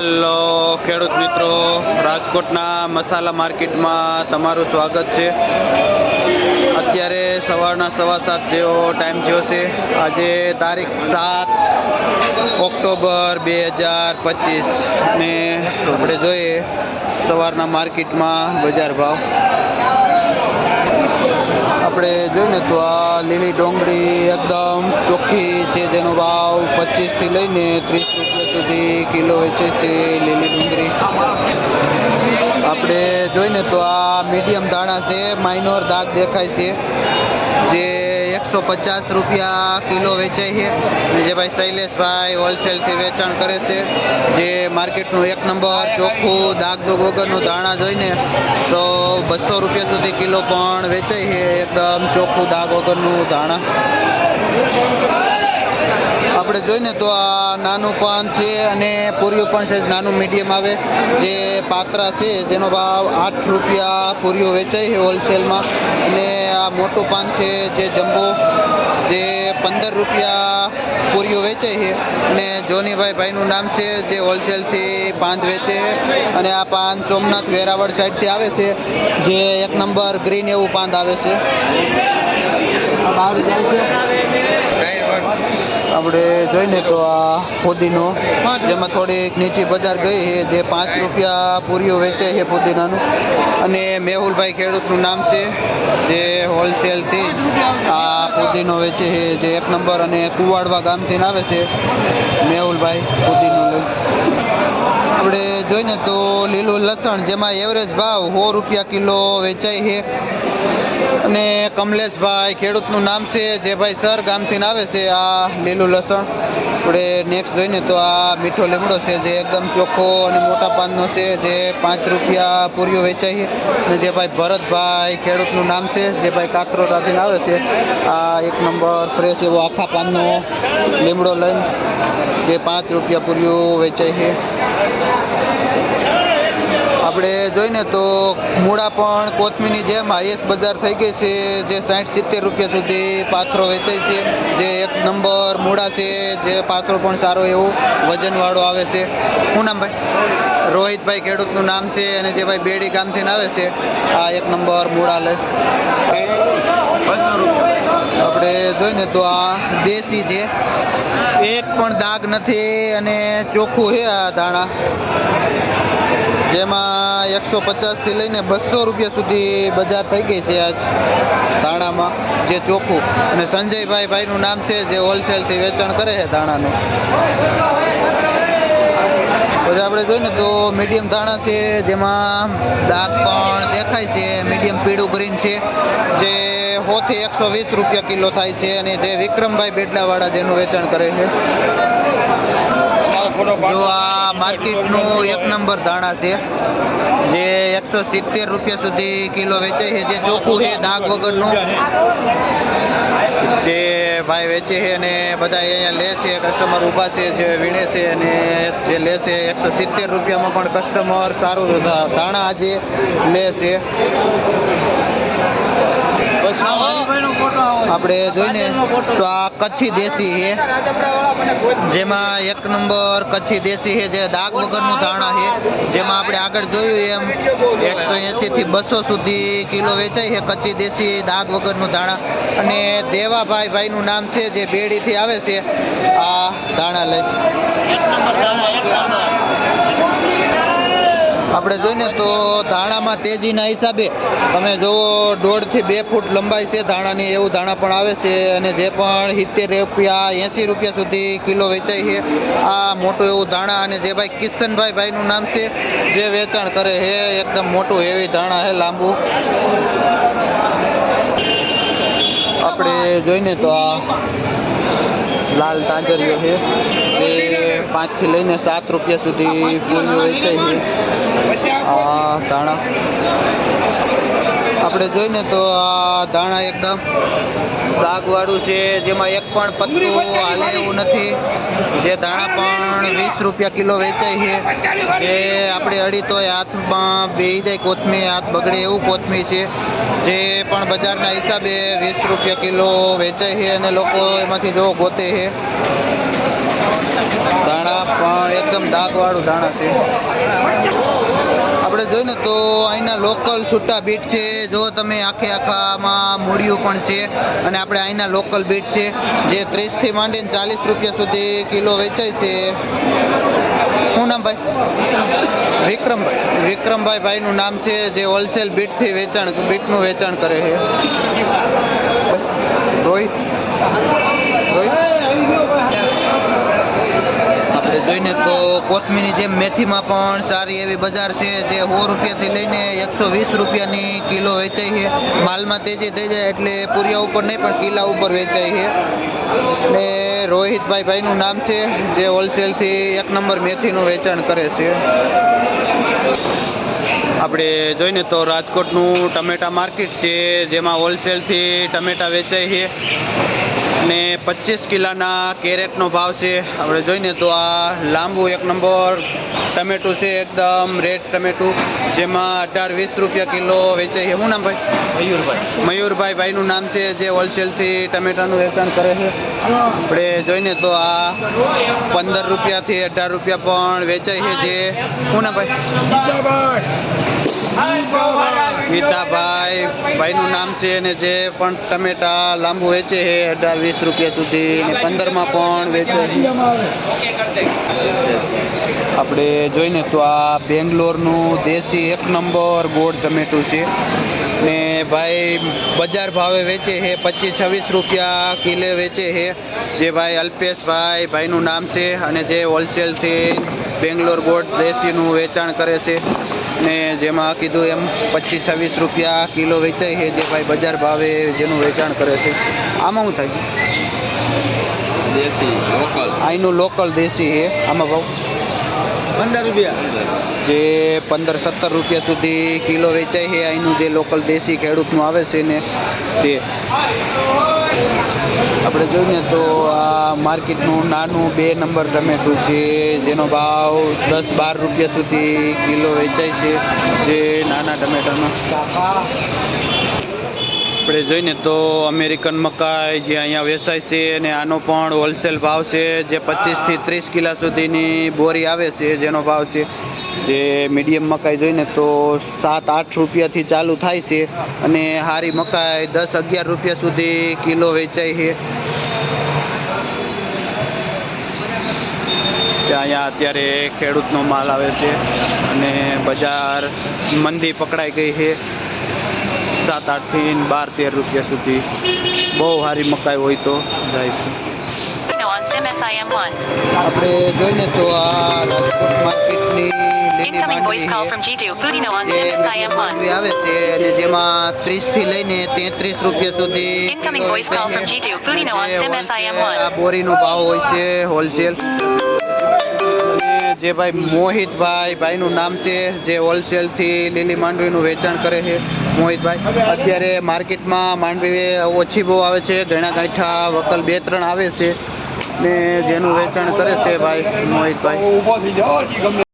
Hello ખેડૂત મિત્રો. રાજકોટના મસાલા માર્કેટમાં તમારું સ્વાગત છે. અત્યારે સવારના સવા સાત જેવો ટાઈમ થયો છે. આજે તારીખ સાત ઓક્ટોબર બે હજાર પચીસ. ને આપણે જોઈએ સવારના માર્કેટમાં બજાર ભાવ. આપણે જોઈને તો આ લીલી ડોંગળી એકદમ ચોખ્ખી છે, જેનો ભાવ પચીસથી લઈને ત્રીસ રૂપિયા સુધી કિલો વેચે છે લીલી ડુંગળી. આપણે જોઈને તો આ મીડિયમ દાણા છે માઇનોર દાગ દેખાય છે, જે એકસો પચાસ રૂપિયા કિલો વેચાય છે. જે ભાઈ શૈલેષભાઈ હોલસેલથી વેચાણ કરે છે. જે માર્કેટનું એક નંબર ચોખ્ખું દાગ દુગ વગરનું દાણા જોઈને તો બસો રૂપિયા સુધી કિલો પણ વેચાય છે. એકદમ ચોખ્ખું દાગ વગરનું દાણા આપણે જોઈને તો આ નાનું પાન છે અને પૂરીઓ પણ છે નાનું મીડિયમ આવે. જે પાત્રા છે, જેનો ભાવ આઠ રૂપિયા પૂરીઓ વેચાય છે હોલસેલમાં. અને આ મોટું પાન છે, જે જમ્બો, જે પંદર રૂપિયા પૂરીઓ વેચાય છે. અને જોનીભાઈ ભાઈનું નામ છે, જે હોલસેલથી પાન વેચે છે. અને આ પાન સોમનાથ વેરાવળ સાઈડથી આવે છે, જે એક નંબર ગ્રીન એવું પાન આવે છે. આપણે જોઈને તો આ ફુદીનો, જેમાં થોડીક નીચી બજાર ગઈ છે, જે પાંચ રૂપિયા પૂરીઓ વેચે છે ફુદીનાનું. અને મેહુલભાઈ ખેડૂતનું નામ છે, જે હોલસેલથી આ ફુદીનો વેચે છે, જે એક નંબર અને કુવાડવા ગામથી આવે છે, મેહુલભાઈ લઈ. આપણે જોઈને તો લીલું લસણ, જેમાં એવરેજ ભાવ સો રૂપિયા કિલો વેચાય છે. અને કમલેશભાઈ ખેડૂતનું નામ છે, જે ભાઈ સર ગામથી આવે છે આ લીલું લસણ. આપણે નેક્સ્ટ જોઈને તો આ મીઠો લીમડો છે, જે એકદમ ચોખ્ખો અને મોટા પાનનો છે, જે પાંચ રૂપિયા પૂરીઓ વેચાય છે અને જે ભાઈ ભરતભાઈ ખેડૂતનું નામ છે, જે ભાઈ કાકરોટાથી આવે છે, આ એક નંબર ફ્રેશ એવો આખા પાનનો લીમડો લઈને જે પાંચ રૂપિયા પૂરીઓ વેચાય છે. આપણે જોઈને તો મૂળા પણ કોથમીની જેમ હાઈએસ્ટ બજાર થઈ ગઈ છે. જે સાઠ સિત્તેર રૂપિયા સુધી પાથરો વેચાય છે. જે એક નંબર મૂળા છે, જે પાથરો પણ સારો એવું વજનવાળો આવે છે. શું નામ ભાઈ? રોહિતભાઈ ખેડૂતનું નામ છે અને જે ભાઈ બેડી ગામથી આવે છે, આ એક નંબર મૂળા લે. આપણે જોઈને તો આ દેશી છે. એક પણ દાગ નથી અને ચોખ્ખું છે આ દાણા જેમાં એકસો પચાસથી લઈને બસો રૂપિયા સુધી બજાર થઈ ગઈ છે આજ ધાણામાં, જે ચોખ્ખું. અને સંજયભાઈ ભાઈનું નામ છે જે હોલસેલથી વેચાણ કરે છે ધાણાનું. પછી આપણે જોઈએ તો મીડિયમ ધાણા છે, જેમાં દાગ પણ દેખાય છે. મીડિયમ પીળું ગ્રીન છે, જે સોથી એકસો વીસ રૂપિયા કિલો થાય છે. અને જે વિક્રમભાઈ બેટલાવાળા જેનું વેચાણ કરે છે. જો આ માર્કેટનું એક નંબર ધાણા છે, જે એકસો સિત્તેર રૂપિયા સુધી કિલો વેચાય છે, જે ચોખ્ખું છે દાગ વગરનું. જે ભાઈ વેચે છે અને બધા અહીંયા લે છે કસ્ટમર ઊભા છે, જે વીણે છે અને જે લે છે, એકસો સિત્તેર રૂપિયામાં પણ કસ્ટમર સારું ધાણા આજે લે છે. આપણે જોઈને તો આ કચ્છી દેશી છે. જેમાં એક નંબર કચ્છી દેશી છે, જે દાગ વગરનું ધાણા છે. જેમાં આપણે આગળ જોયું એમ, એકસો એંસી થી બસો સુધી કિલો વેચાય છે કચ્છી દેશી દાગ વગરનું ધાણા. અને દેવાભાઈ ભાઈનું નામ છે, જે બેડીથી આવે છે, આ ધાણા લે છે. આપણે જોઈને તો ધાણામાં તેજીના હિસાબે તમે જુઓ દોઢથી બે ફૂટ લંબાઈ છે ધાણાની, એવું ધાણા પણ આવે છે અને જે પણ સિત્તેર રૂપિયા, એંસી રૂપિયા સુધી કિલો વેચાય છે. આ મોટું એવું ધાણા અને જે ભાઈ કિશનભાઈ ભાઈનું નામ છે, જે વેચાણ કરે છે, એકદમ મોટું એવી ધાણા છે લાંબુ. આપણે જોઈને તો આ લાલ તાંજરીઓ છે, જે પાંચથી લઈને સાત રૂપિયા સુધી પૂરીઓ વેચાય છે. ધાણા. આપણે જોઈને તો આ ધાણા એકદમ દાગવાળું છે, જેમાં એક પણ પત્તું હાલે એવું નથી. જે દાણા પણ વીસ રૂપિયા કિલો વેચાય છે. જે આપણે અડી તોય હાથમાં બેહી જાય કોથમી હાથ બગડે એવું કોથમી છે. જે પણ બજારના હિસાબે વીસ રૂપિયા કિલો વેચાય છે અને લોકો એમાંથી જો ગોતે છે. દાણા પણ એકદમ ડાકવાળું ધાણા છે. આપણે જોઈને તો અહીંના લોકલ છૂટા બીટ છે. જો તમે આખે આખામાં મૂળિયું પણ છે અને આપણે અહીંના લોકલ બીટ છે. જે ત્રીસથી માંડીને ચાલીસ રૂપિયા સુધી કિલો વેચાય છે. શું નામ ભાઈ? વિક્રમભાઈ વિક્રમભાઈ ભાઈનું નામ છે જે હોલસેલ બીટથી વેચાણ, બીટનું વેચાણ કરે છે. રોહિત આપણે જોઈને તો કોથમીની જેમ મેથીમાં પણ સારી એવી બજાર છે, જે સો રૂપિયાથી લઈને એકસો વીસ રૂપિયાની કિલો વેચાય છે. માલમાં તેજી થઈ જાય એટલે પૂરિયા ઉપર નહીં, પણ કિલા ઉપર વેચાય છે. અને રોહિતભાઈ ભાઈનું નામ છે, જે હોલસેલથી એક નંબર મેથીનું વેચાણ કરે છે. આપણે જોઈને તો રાજકોટનું ટમેટા માર્કેટ છે, જેમાં હોલસેલથી ટમેટા વેચાય છે. અને પચીસ કિલાના કેરેટનો ભાવ છે. આપણે જોઈને તો આ લાંબુ એક નંબર ટમેટું છે એકદમ રેડ ટમેટું જેમાં અઢાર વીસ રૂપિયા કિલો વેચાય છે. શું નામ ભાઈ? મયુરભાઈ. મયુરભાઈ ભાઈનું નામ છે જે હોલસેલથી ટમેટાનું વેચાણ કરે છે. આપણે જોઈને તો આ પંદર રૂપિયાથી અઢાર રૂપિયા પણ વેચાય છે જે શું નામ ભાઈ? ગીતાભાઈ ભાઈનું નામ છે અને જે પણ ટમેટા લાંબુ વેચે છે અઢાર વીસ રૂપિયા સુધી ને પંદરમાં પણ વેચે આપણે જોઈને તો આ બેંગ્લોરનું દેશી એક નંબર ગોળ ટમેટું છે. ને ભાઈ બજાર ભાવે વેચે છે પચીસ છવ્વીસ રૂપિયા કિલે વેચે છે. જે ભાઈ અલ્પેશભાઈ ભાઈનું નામ છે અને જે હોલસેલથી બેંગ્લોર ગોળ દેશીનું વેચાણ કરે છે. ને જેમાં કીધું એમ પચીસ છવ્વીસ રૂપિયા કિલો વેચાય છે જે ભાઈ બજાર ભાવે જેનું વેચાણ કરે છે. આમાં શું થાય? દેશી લોકલ. અહીંનું લોકલ દેશી છે. આમાં ભાવ? પંદર રૂપિયા. જે પંદર સત્તર રૂપિયા સુધી કિલો વેચાય છે અહીંનું જે લોકલ દેશી ખેડૂતનું આવે છે ને તે. આપણે જોઈએ તો આ માર્કેટનું નાનું બે નંબર ટમેટું છે, જેનો ભાવ દસ બાર રૂપિયા સુધી કિલો વેચાય છે, જે નાના ટમેટાનો આપણે જોઈને તો અમેરિકન મકાઈ જે અહીંયા વેચાય છે અને આનો પણ હોલસેલ ભાવ છે જે પચીસથી ત્રીસ કિલા સુધીની બોરી આવે છે જેનો ભાવ છે. જે મીડિયમ મકાઈ જોઈને તો સાત, આઠ રૂપિયાથી ચાલુ થાય છે અને હારી મકાઈ દસ, અગિયાર રૂપિયા સુધી કિલો વેચાય છે. જે અહીંયા અત્યારે ખેડૂતનો માલ આવે છે અને બજાર મંદી પકડાઈ ગઈ છે. સાત આઠથી બાર તેર રૂપિયા સુધી બહુ સારી મકાઈ હોય તો જાય છે No on SIM-SIM1. આપણે જોઈને તો આ રાજકોટ માર્કેટની લીલી Incoming voice call Mandvi from G2. Foodino on છે. જે લીલી SIM-SIM1. માંડવી આવે છે અને જેમાં ત્રીસથી લઈને તેત્રીસ રૂપિયા સુધી Incoming કિલો voice call વેચાય from છે. G2. Foodino on અને જે SIM-SIM1. wholesale આ બોરીનો ભાવ હોય છે હોલસેલ અને જે ભાઈ મોહિતભાઈ ભાઈનું નામ છે જે હોલસેલથી લીલી માંડવીનું વેચાણ કરે છે મોહિતભાઈ, અત્યારે માર્કેટમાં માંડવી ઓછી બહુ આવે છે, ઘણા ગાંઠા વકલ બે ત્રણ આવે છે ને જેનું વેચાણ કરે છે ભાઈ મોહિતભાઈ.